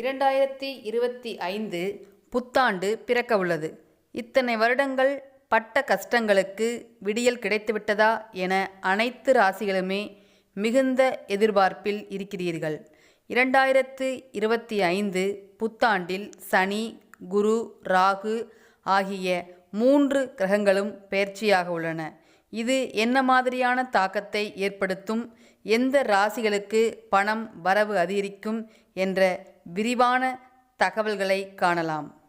இரண்டாயிரத்தி இருபத்தி ஐந்து புத்தாண்டு பிறக்க உள்ளது இத்தனை வருடங்கள் பட்ட கஷ்டங்களுக்கு விடியல் கிடைத்துவிட்டதா என அனைத்து ராசிகளுமே மிகுந்த எதிர்பார்ப்பில் இருக்கிறீர்கள். இரண்டாயிரத்து இருபத்தி ஐந்து புத்தாண்டில் சனி குரு ராகு ஆகிய மூன்று கிரகங்களும் பெயர்ச்சியாக உள்ளன. இது என்ன மாதிரியான தாக்கத்தை ஏற்படுத்தும்? எந்த ராசிகளுக்கு பணம் வரவு அதிகரிக்கும்? என்ற விரிவான தகவல்களை காணலாம்.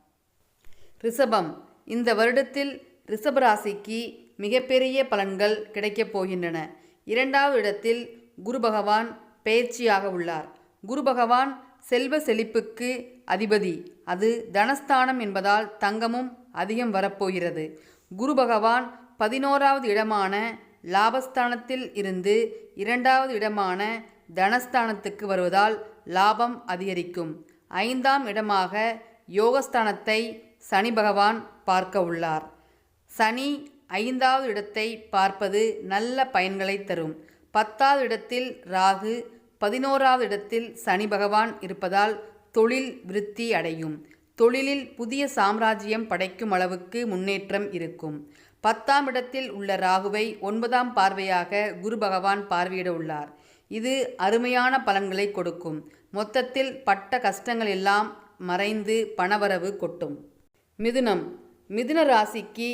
ரிஷபம். இந்த வருடத்தில் ரிஷபராசிக்கு மிகப்பெரிய பலன்கள் கிடைக்கப் போகின்றன. இரண்டாவது இடத்தில் குரு பகவான் பயிற்சியாக உள்ளார். குரு பகவான் செல்வ செழிப்புக்கு அதிபதி. அது தனஸ்தானம் என்பதால் தங்கமும் அதிகம் வரப்போகிறது. குரு பகவான் பதினோராவது இடமான லாபஸ்தானத்தில் இருந்து இரண்டாவது இடமான தனஸ்தானத்துக்கு வருவதால் லாபம் அதிகரிக்கும். ஐந்தாம் இடமாக யோகஸ்தானத்தை சனி பகவான் பார்க்க உள்ளார். சனி ஐந்தாவது இடத்தை பார்ப்பது நல்ல பயன்களை தரும். பத்தாவது இடத்தில் ராகு பதினோராவது இடத்தில் சனி பகவான் இருப்பதால் தொழில் விருத்தி அடையும். தொழிலில் புதிய சாம்ராஜ்யம் படைக்கும் அளவுக்கு முன்னேற்றம் இருக்கும். பத்தாம் இடத்தில் உள்ள ராகுவை ஒன்பதாம் பார்வையாக குரு பகவான் பார்வையிட உள்ளார். இது அருமையான பலன்களை கொடுக்கும். மொத்தத்தில் பட்ட கஷ்டங்கள் எல்லாம் மறைந்து பணவரவு கொட்டும். மிதுனம். மிதுன ராசிக்கு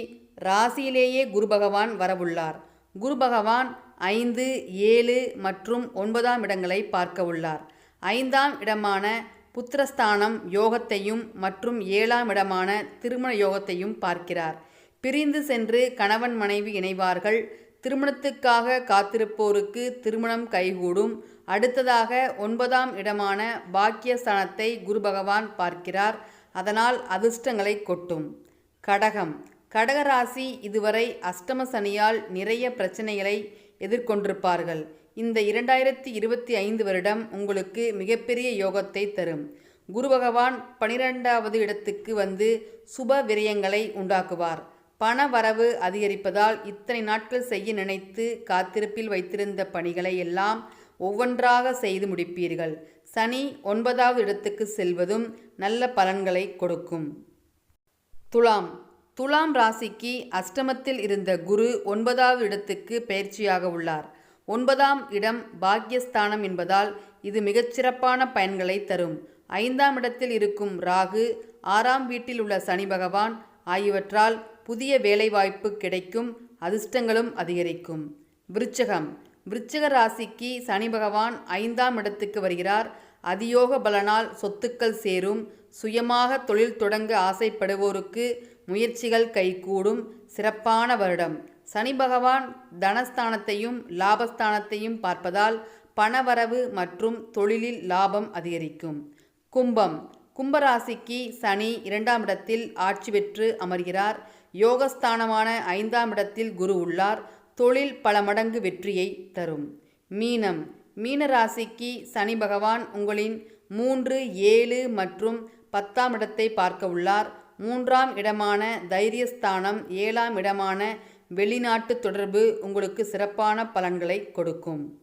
ராசியிலேயே குரு பகவான் வரவுள்ளார். குரு பகவான் ஐந்து ஏழு மற்றும் ஒன்பதாம் இடங்களை பார்க்க உள்ளார். ஐந்தாம் இடமான புத்திரஸ்தானம் யோகத்தையும் மற்றும் ஏழாம் இடமான திருமண யோகத்தையும் பார்க்கிறார். பிரிந்து சென்று கணவன் மனைவி இணைவார்கள். திருமணத்துக்காக காத்திருப்போருக்கு திருமணம் கைகூடும். அடுத்ததாக ஒன்பதாம் இடமான பாக்கியஸ்தானத்தை குரு பகவான் பார்க்கிறார். அதனால் அதிர்ஷ்டங்களை கொட்டும். கடகம். கடகராசி இதுவரை அஷ்டம சனியால் நிறைய பிரச்சனைகளை எதிர்கொண்டிருப்பார்கள். இந்த இரண்டாயிரத்தி இருபத்தி ஐந்து வருடம் உங்களுக்கு மிகப்பெரிய யோகத்தை தரும். குரு பகவான் பனிரெண்டாவது இடத்துக்கு வந்து சுப விரயங்களை உண்டாக்குவார். பண வரவு அதிகரிப்பதால் இத்தனை நாட்கள் செய்ய நினைத்து காத்திருப்பில் வைத்திருந்த பணிகளை எல்லாம் ஒவ்வொன்றாக செய்து முடிப்பீர்கள். சனி ஒன்பதாவது இடத்துக்கு செல்வதும் நல்ல பலன்களை கொடுக்கும். துலாம். துலாம் ராசிக்கு அஷ்டமத்தில் இருந்த குரு ஒன்பதாவது இடத்துக்கு பயிற்சியாக உள்ளார். ஒன்பதாம் இடம் பாக்யஸ்தானம் என்பதால் இது மிகச்சிறப்பான பயன்களை தரும். ஐந்தாம் இடத்தில் இருக்கும் ராகு ஆறாம் வீட்டில் உள்ள சனி பகவான் ஆகியவற்றால் புதிய வேலைவாய்ப்பு கிடைக்கும் அதிர்ஷ்டங்களும் அதிகரிக்கும். விருச்சகம். விருச்சக ராசிக்கு சனி பகவான் ஐந்தாம் இடத்துக்கு வருகிறார். அதியோக பலனால் சொத்துக்கள் சேரும். சுயமாக தொழில் தொடங்க ஆசைப்படுவோருக்கு முயற்சிகள் கைகூடும். சிறப்பான வருடம். சனி பகவான் தனஸ்தானத்தையும் லாபஸ்தானத்தையும் பார்ப்பதால் பணவரவு மற்றும் தொழிலில் லாபம் அதிகரிக்கும். கும்பம். கும்பராசிக்கு சனி இரண்டாம் இடத்தில் ஆட்சி பெற்று அமர்கிறார். யோகஸ்தானமான ஐந்தாம் இடத்தில் குரு உள்ளார். தொழில் பல மடங்கு வெற்றியை தரும். மீனம். மீனராசிக்கு சனி பகவான் உங்களின் மூன்று ஏழு மற்றும் பத்தாம் இடத்தை பார்க்க உள்ளார். மூன்றாம் இடமான தைரியஸ்தானம் ஏழாம் இடமான வெளிநாட்டு தொடர்பு உங்களுக்கு சிறப்பான பலன்களை கொடுக்கும்.